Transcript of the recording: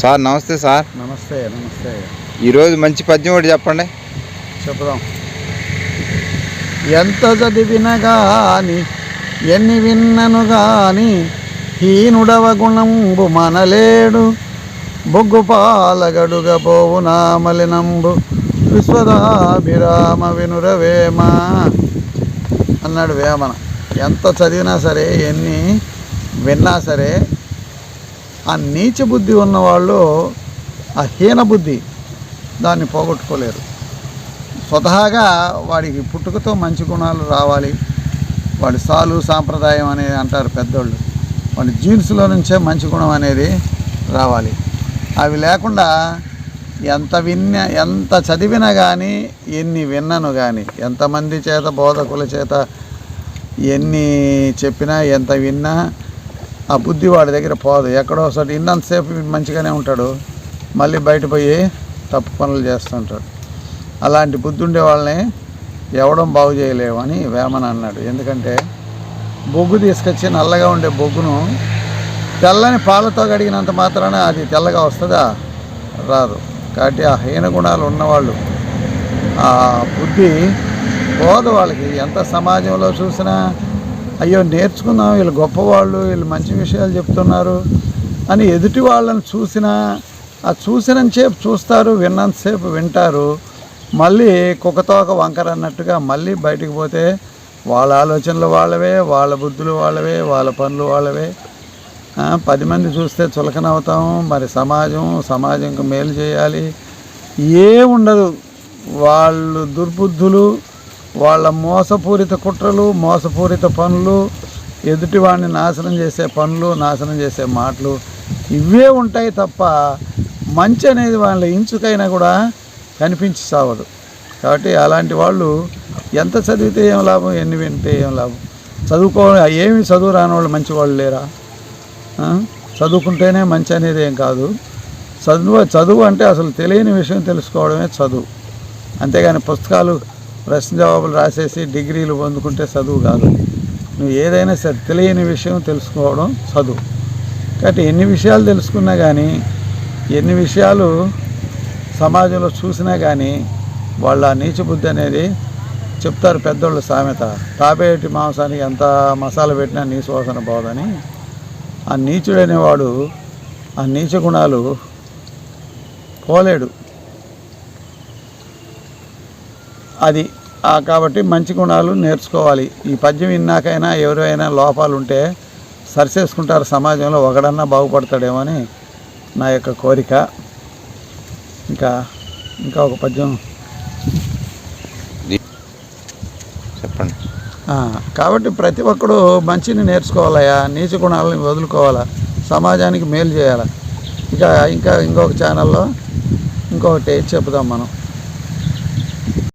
Sir నమస్తే sir. నమస్తే నమస్తే. ఈరోజు మంచి పద్యం ఒకటి చెప్పండి. చెప్పుదాం ఎంత చదివిన గాని ఎన్ని విన్నను గాని హీనుడవ గుణంబు మనలేడు. బొగ్గు పాలగడుగ పోవు నామలినంబు విశ్వదాభిరామ వినురవేమ అన్నాడు వేమన. ఎంత చదివినా సరే ఎన్ని విన్నా సరే ఆ నీచ బుద్ధి ఉన్నవాళ్ళు ఆ హీన బుద్ధి దాన్ని పోగొట్టుకోలేరు. స్వతహాగా వాడికి పుట్టుకతో మంచి గుణాలు రావాలి. వాడి సాలు సాంప్రదాయం అనేది అంటారు పెద్దోళ్ళు. వాడి జీన్స్లో నుంచే మంచి గుణం అనేది రావాలి. అవి లేకుండా ఎంత విన్న ఎంత చదివినా కానీ ఎన్ని విన్నను కానీ ఎంతమంది చేత బోధకుల చేత ఎన్ని చెప్పినా ఎంత విన్నా ఆ బుద్ధి వాడి దగ్గర పోదు. ఎక్కడో ఒకసారి ఇన్నంతసేపు మంచిగానే ఉంటాడు. మళ్ళీ బయట పోయి తప్పు పనులు చేస్తుంటాడు. అలాంటి బుద్ధి ఉండే వాళ్ళని ఎవడం బాగు చేయలేవు అని వేమన అన్నాడు. ఎందుకంటే బొగ్గు తీసుకొచ్చి నల్లగా ఉండే బొగ్గును తెల్లని పాలతో కడిగినంత మాత్రాన అది తెల్లగా వస్తుందా? రాదు. కాబట్టి ఆ హీన గుణాలు ఉన్నవాళ్ళు ఆ బుద్ధి పోదు వాళ్ళకి. ఎంత సమాజంలో చూసినా అయ్యో నేర్చుకుందాం వీళ్ళు గొప్పవాళ్ళు వీళ్ళు మంచి విషయాలు చెప్తున్నారు అని ఎదుటి వాళ్ళని చూసినా ఆ చూసినంతసేపు చూస్తారు విన్నంతసేపు వింటారు. మళ్ళీ కుక్కతోక వంకర అన్నట్టుగా మళ్ళీ బయటికి పోతే వాళ్ళ ఆలోచనలు వాళ్ళవే వాళ్ళ బుద్ధులు వాళ్ళవే వాళ్ళ పనులు వాళ్ళవే. పది మంది చూస్తే చులకనవుతాం మరి సమాజం సమాజంకి మేలు చేయాలి. ఏముండదు వాళ్ళు దుర్బుద్ధులు వాళ్ళ మోసపూరిత కుట్రలు మోసపూరిత పనులు ఎదుటివాడిని నాశనం చేసే పనులు నాశనం చేసే మాటలు ఇవే ఉంటాయి తప్ప మంచి అనేది వాళ్ళ ఇంచుకైనా కూడా కనిపించి సావదు. కాబట్టి అలాంటి వాళ్ళు ఎంత చదివితే ఏం లాభం ఎన్ని వింటే ఏం లాభం? చదువుకో ఏమి చదువు రాని వాళ్ళు మంచి వాళ్ళు లేరా? చదువుకుంటేనే మంచి అనేది ఏం కాదు. చదువు చదువు అంటే అసలు తెలియని విషయం తెలుసుకోవడమే చదువు. అంతేగాని పుస్తకాలు ప్రశ్న జవాబులు రాసేసి డిగ్రీలు పొందుకుంటే చదువు కాదు నువ్వు ఏదైనా సరే తెలియని విషయం తెలుసుకోవడం చదువు. కాబట్టి ఎన్ని విషయాలు తెలుసుకున్నా కానీ ఎన్ని విషయాలు సమాజంలో చూసినా కానీ వాళ్ళ నీచ బుద్ధి అనేది చెప్తారు పెద్దోళ్ళ సామెత. తాపేటి మాంసానికి ఎంత మసాలా పెట్టినా నీ వాసన పోదని. ఆ నీచుడనేవాడు ఆ నీచ గుణాలు పోలేడు. అది కాబట్టి మంచి గుణాలు నేర్చుకోవాలి. ఈ పద్యం విన్నాకైనా ఎవరైనా లోపాలు ఉంటే సరిచేసుకుంటారు సమాజంలో ఒకడన్నా బాగుపడతాడేమో అని నా యొక్క కోరిక. ఇంకా ఇంకా ఒక పద్యం. చెప్పండి. కాబట్టి ప్రతి ఒక్కడు మంచిని నేర్చుకోవాలయా నీచ గుణాలని వదులుకోవాలా సమాజానికి మేలు చేయాలి. ఇక ఇంకా ఇంకొక ఛానల్లో ఇంకొకటి చెప్దాం మనం.